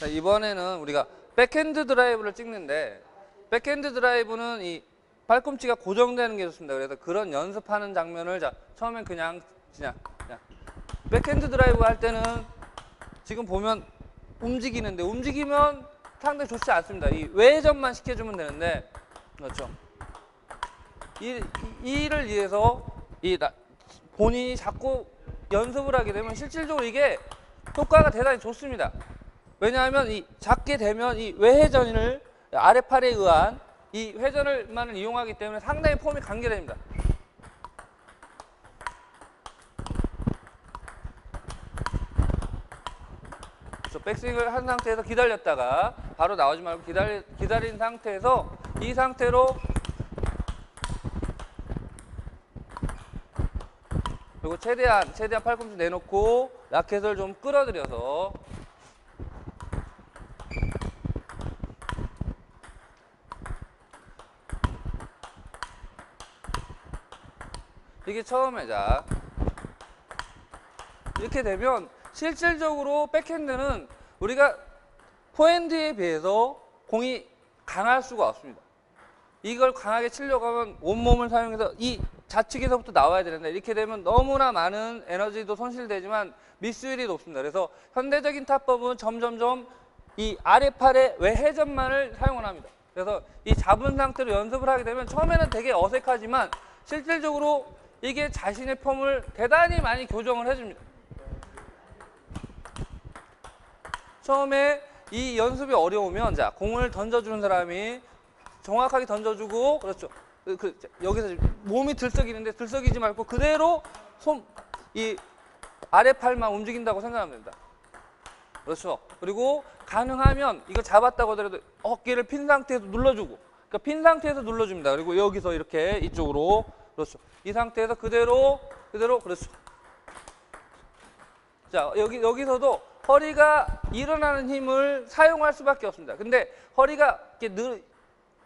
자, 이번에는 우리가 백핸드 드라이브를 찍는데 백핸드 드라이브는 이 팔꿈치가 고정되는 게 좋습니다. 그래서 그런 연습하는 장면을 자 처음엔 그냥 그냥 그냥 백핸드 드라이브 할 때는 지금 보면 움직이는데 움직이면 상당히 좋지 않습니다. 이 외전만 시켜주면 되는데 그렇죠. 이, 이 일을 위해서 이 나- 본인이 자꾸 연습을 하게 되면 실질적으로 이게 효과가 대단히 좋습니다. 왜냐하면 이 작게 되면 이 외회전을 아래팔에 의한 이 회전을만을 이용하기 때문에 상당히 폼이. 그래서 백스윙을 한 상태에서 기다렸다가 바로 나오지 말고 기다리, 기다린 상태에서 이 상태로 그리고 최대한 최대한 팔꿈치 내놓고 라켓을 좀 끌어들여서 이게 처음에 자 이렇게 되면 실질적으로 백핸드는 우리가 포핸드에 비해서 공이 강할 수가 없습니다. 이걸 강하게 치려고 하면 온몸을 사용해서 이 좌측에서부터 나와야 되는데 이렇게 되면 너무나 많은 에너지도 손실되지만 미스율이 높습니다. 그래서 현대적인 타법은 점점점 이 아래팔의 외회전만을 사용을 합니다. 그래서 이 잡은 상태로 연습을 하게 되면 처음에는 되게 어색하지만 실질적으로 이게 자신의 폼을 대단히 많이 교정을 해줍니다. 처음에 이 연습이 어려우면 자 공을 던져주는 사람이 정확하게 던져주고 그렇죠. 그, 그, 자, 여기서 몸이 들썩이는데 들썩이지 말고 그대로 손 이 아래 팔만 움직인다고 생각하면 됩니다. 그렇죠. 그리고 가능하면 이거 잡았다고 하더라도 어깨를 핀 상태에서 눌러주고 그러니까 핀 상태에서 눌러줍니다. 그리고 여기서 이렇게 이쪽으로 그렇죠. 이 상태에서 그대로 그대로 그렇죠. 자 여기 여기서도 허리가 일어나는 힘을 사용할 수밖에 없습니다. 근데 허리가 이렇게 늘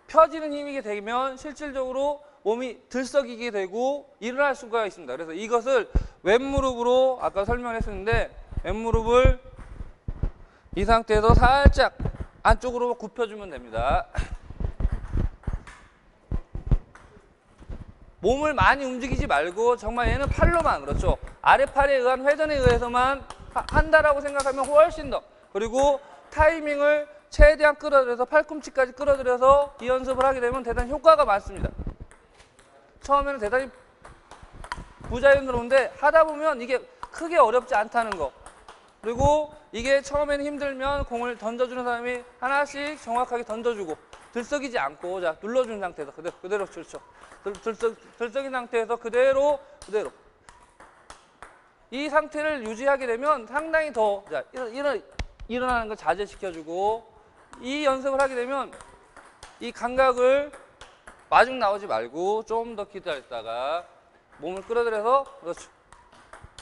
펴지는 힘이 되면 실질적으로 몸이 들썩이게 되고 일어날 수가 있습니다. 그래서 이것을 왼무릎으로 아까 설명했었는데 왼무릎을 이 상태에서 살짝 안쪽으로 굽혀주면 됩니다. 몸을 많이 움직이지 말고 정말 얘는 팔로만 그렇죠. 아래팔에 의한 회전에 의해서만 하- 한다라고 생각하면 훨씬 더 그리고 타이밍을 최대한 끌어들여서 팔꿈치까지 끌어들여서 이 연습을 하게 되면 대단히 효과가 많습니다. 처음에는 대단히 부자연스러운데 하다 보면 이게 크게 어렵지 않다는 거. 그리고 이게 처음에는 힘들면 공을 던져주는 사람이 하나씩 정확하게 던져주고 들썩이지 않고 자 눌러준 상태에서 그대로 그대로 그렇죠. 들, 들썩 들썩인 상태에서 그대로 그대로 이 상태를 유지하게 되면 상당히 더 자, 일어, 일어, 일어나는 걸 자제시켜주고 이 연습을 하게 되면 이 감각을 마중 나오지 말고 좀 더 기다렸다가 몸을 끌어들여서 그렇죠.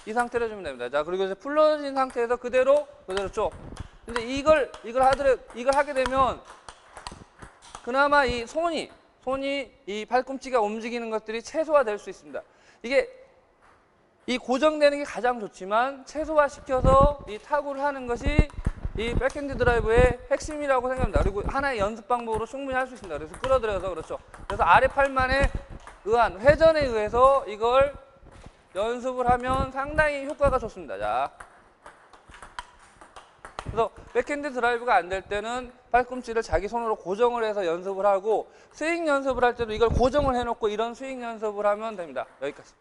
이 상태로 해주면 됩니다. 자 그리고 이제 풀러진 상태에서 그대로 그대로 쭉. 근데 이걸 이걸 하더라 이걸 하게 되면 그나마 이 손이 손이 이 팔꿈치가 움직이는 것들이 최소화될 수 있습니다. 이게 이 고정되는 게 가장 좋지만 최소화시켜서 이 타구를 하는 것이 이 백핸드 드라이브의 핵심이라고 생각합니다. 그리고 하나의 연습 방법으로 충분히 할 수 있습니다. 그래서 끌어들여서 그렇죠. 그래서 아래 팔만에 의한 회전에 의해서 이걸 연습을 하면 상당히 효과가 좋습니다. 자. 그래서 백핸드 드라이브가 안 될 때는 팔꿈치를 자기 손으로 고정을 해서 연습을 하고 스윙 연습을 할 때도 이걸 고정을 해놓고 이런 스윙 연습을 하면 됩니다. 여기까지.